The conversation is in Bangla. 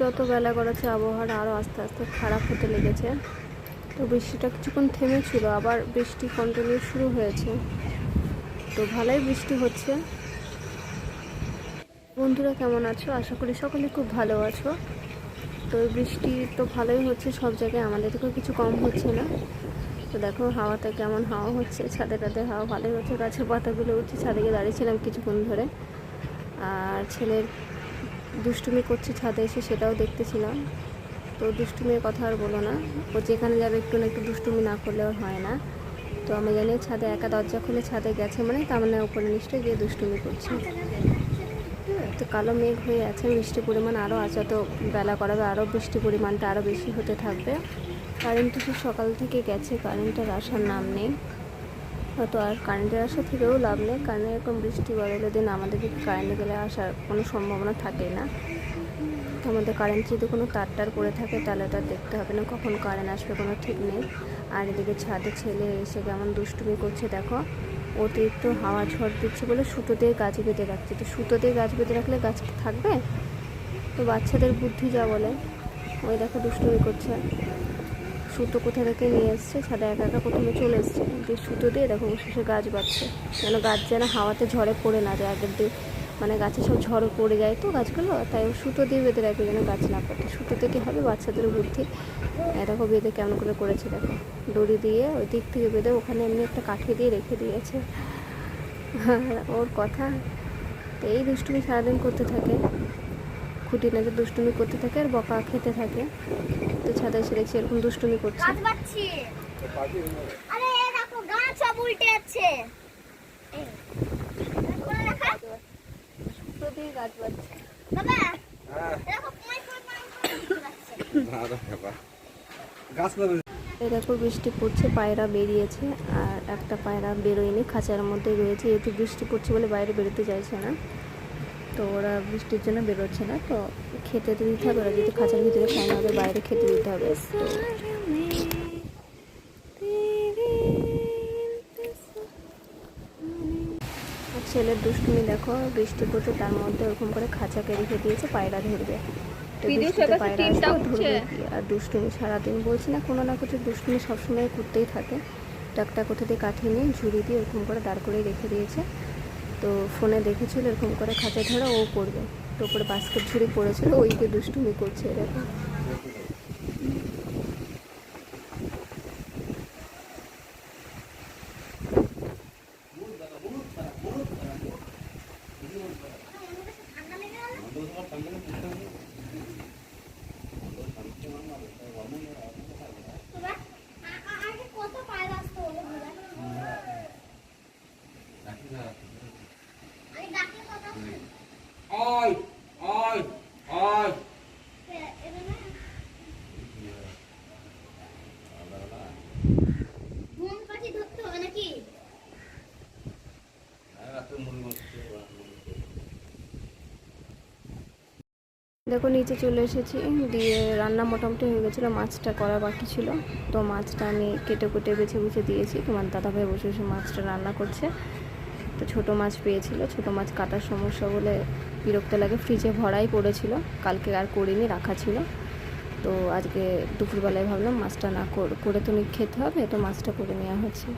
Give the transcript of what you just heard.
যত বেলা গড়াচ্ছে আবহাওয়াটা আরও আস্তে আস্তে খারাপ হতে লেগেছে। তো বৃষ্টিটা কিছুক্ষণ থেমেছিল, আবার বৃষ্টি কন্টিনিউ শুরু হয়েছে। তো ভালোই বৃষ্টি হচ্ছে। বন্ধুরা কেমন আছো? আশা করি সকলে খুব ভালো আছো। তো বৃষ্টি তো ভালোই হচ্ছে, সব জায়গায় আমাদের দিকেও কিছু কম হচ্ছে না। তো দেখো হাওয়াতে কেমন হাওয়া হচ্ছে, ছাদে টাদে হাওয়া, ভালোই হচ্ছে, গাছের পাতাগুলো উঠছে, ছাদে গিয়ে দাঁড়িয়েছিলাম কিছুক্ষণ ধরে। আর ছেলের দুষ্টুমি করছে ছাদে এসে সেটাও দেখতেছিলাম। তো দুষ্টুমির কথা আর বলো না। ও যেখানে যাবে একটু না একটু দুষ্টুমি না করলে হয় না। তো আমি জানি ছাদে একা দরজা খুলে ছাদে গেছে মানে তার মানে ওপরে নিশ্চয়ই গিয়ে দুষ্টুমি করছে। তো কালো মেঘ হয়ে আছে বৃষ্টির পরিমাণ আরও আছে তো বেলা করাবে আরও বৃষ্টির পরিমাণটা আরও বেশি হতে থাকবে। কারেন্ট তো সকাল থেকে গেছে, কারেন্টের আসার নাম নেই। হয়তো আর কারেন্টের আসা থেকেও লাভ নেই, কারণ এরকম বৃষ্টি বদলের দিন আমাদের দিকে কারেন্ট গেলে আসার কোনো সম্ভাবনা থাকে না। আমাদের কারেন্ট যদি কোনো তার টার পড়ে থাকে, তাহলে ওটা দেখতে হবে না, কখন কারেন্ট আসবে কোনো ঠিক নেই। আর এদিকে ছাদে ছেলে এসে কেমন দুষ্টুমি করছে দেখো। অতিরিক্ত হাওয়া ঝড় দিচ্ছে বলে সুতো দিয়ে গাছ বেঁধে রাখছে। তো সুতো দিয়ে গাছ বেঁধে রাখলে গাছ থাকবে? তো বাচ্চাদের বুদ্ধি যা বলে, ওই দেখো দুষ্টুমি করছে। সুতো কোথা থেকে নিয়ে এসছে? ছাদে একা একা প্রথমে চলে এসছে। দিয়ে সুতো দিয়ে দেখো শেষে গাছ বাঁধছে যেন গাছ যেন হাওয়াতে ঝড়ে পড়ে না যায়। আগের দিন মানে গাছে সব ঝড় পড়ে যায় তো গাছগুলো। তাই সুতো দিয়ে বেঁধে রাখবে যেন গাছ না পড়ে সুতোতে কী হবে? বাচ্চাদের বুদ্ধি। এই দেখো বেঁধে কেমন করে করেছে দেখো। দড়ি দিয়ে ওই দিক থেকে বেঁধে ওখানে এমনি একটা কাঠি দিয়ে রেখে দিয়েছে। ওর কথা। তো এই দুষ্টুমি সারাদিন করতে থাকে। খুঁটি নাচে দুষ্টুমি করতে থাকে আর বকা খেতে থাকে। তো ছাদে এসে দেখছি এরকম দুষ্টুমি করছে। গাছ আরে দেখো গাছ সব উল্টে যাচ্ছে। এই, করে দেখা। সুতো দিয়ে গাছ বাঁধছে বাবা হ্যাঁ, দেখো বৃষ্টি পড়ছে পায়রা বেরিয়েছে আর একটা পায়রা বেরোয়নি খাঁচার মধ্যে রয়েছে যেহেতু বৃষ্টি পড়ছে বলে বাইরে বেরোতে চাইছে না। তো ওরা বৃষ্টির জন্য বেরোচ্ছে না তো খেতে তো দিতে হবে ওরা যদি খাঁচার ভিতরে খায় না ওদের বাইরে খেতে দিতে হবে তো ছেলের দুষ্টুমি দেখো বৃষ্টি পড়ছে তার মধ্যে ওরকম করে খাঁচাকে রেখে দিয়েছে পায়রা ধরবে। আর দুষ্টুমি সারাদিন বলছি না কোনো না কিছু দুষ্টুমি সবসময় করতেই থাকে। টাকটা কোথা দিয়ে কাঠিয়ে নিয়ে ঝুড়ি দিয়ে ওরকম করে দাঁড় করে রেখে দিয়েছে। তো ফোনে দেখেছিল, এরকম করে খাঁচা ধরা ও করবে। তো ওপরে বাস্কেট ঝুড়ি পড়েছিল ওইকে দুষ্টুমি করছে এরকম ঠান্ডা লেগে গেল। বাবা, আ- আ- আগে কত পায়রা আসতো বলো বাবা? আমি ডাকলে কথা শুনে। ধরতে হবে নাকি? দেখো নিচে চলে এসেছি। দিয়ে রান্না মোটামুটি হয়ে গেছিল মাছটা করা বাকি ছিল। তো মাছটা আমি কেটে কুটে বেছে বুছে দিয়েছি। তোমার দাদাভাই বসে বসে মাছটা রান্না করছে। তো ছোট মাছ পেয়েছিল। ছোট মাছ কাটার সমস্যা বলে বিরক্ত লাগে ফ্রিজে ভরাই পড়েছিল। কালকে আর করিনি, রাখা ছিল। তো আজকে দুপুরবেলায় ভাবলাম মাছটা না কর- তুমি খেতে হবে, তো মাছটা করে নেওয়া হচ্ছে।